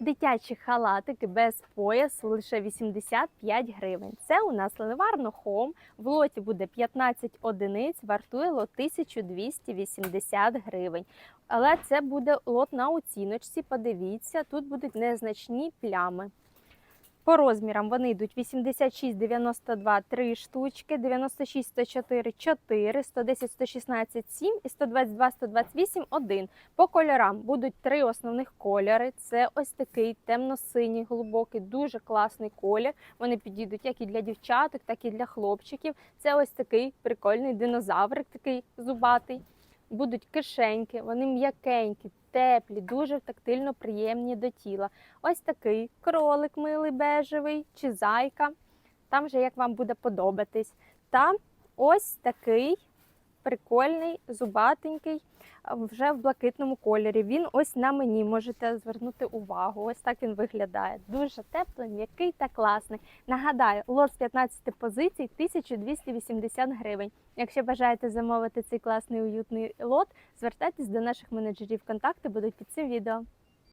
Дитячі халатики без поясу лише 85 гривень. Це у нас лениварно хом. В лоті буде 15 одиниць, вартує лот 1280 гривень. Але це буде лот на оціночці. Подивіться, тут будуть незначні плями. По розмірам вони йдуть 86, 92 3 штучки, 96, 104 4, 110, 116 7 і 122, 128 1. По кольорам будуть три основних кольори. Це ось такий темно-синій, глибокий, дуже класний колір. Вони підійдуть як і для дівчаток, так і для хлопчиків. Це ось такий прикольний динозаврик, такий зубатий. Будуть кишеньки, вони м'якенькі, теплі, дуже тактильно приємні до тіла. Ось такий кролик милий бежевий чи зайка. Там вже як вам буде подобатись. Та ось такий прикольний, зубатенький, вже в блакитному кольорі. Він ось на мені можете звернути увагу. Ось так він виглядає. Дуже теплий, м'який та класний. Нагадаю, лот з 15 позицій 1280 гривень. Якщо бажаєте замовити цей класний уютний лот, звертайтесь до наших менеджерів. Контакти будуть під цим відео.